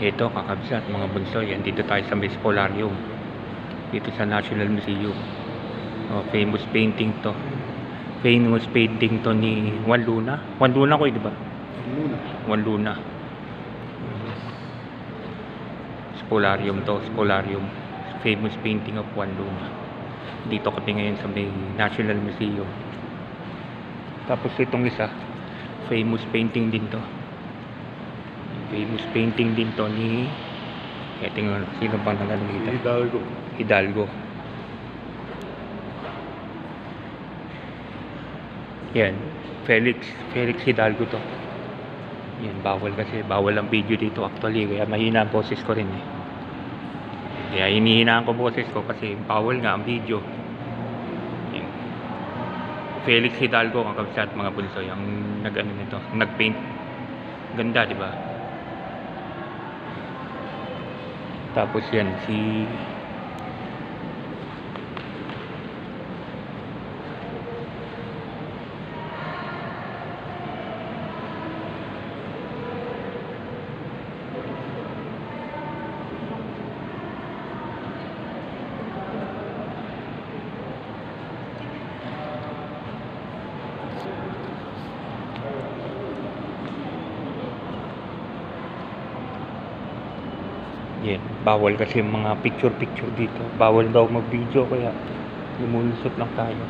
Ito, kakabsat, mga bunso, yan dito tayo sa Miss Polarium. Dito sa National Museum. Oh, famous painting to. Famous painting to ni Juan Luna. Juan Luna ko, eh, di ba? Luna. Juan Luna. Spolarium to, Spolarium. Famous painting of Juan Luna. Dito kami ngayon sa may National Museum. Tapos itong isa, famous painting din to. Famous painting din to ni Kaya tingnan, sino bang nanalo dito? Hidalgo. Hidalgo. Yan, Felix, Felix Hidalgo to. Yan, bawal kasi, bawal ang video dito actually, kaya mahina ang boses ko rin eh. Kaya hinihinaan ko boses ko kasi bawal nga ang video. Yan. Felix Hidalgo ang kabsat mga bunso, yung nag-ano nito, nag-paint. Ganda, di ba? Tapos yan, si Yan, bawal kasi mga picture-picture dito. Bawal daw mag-video kaya lumulusot lang tayo.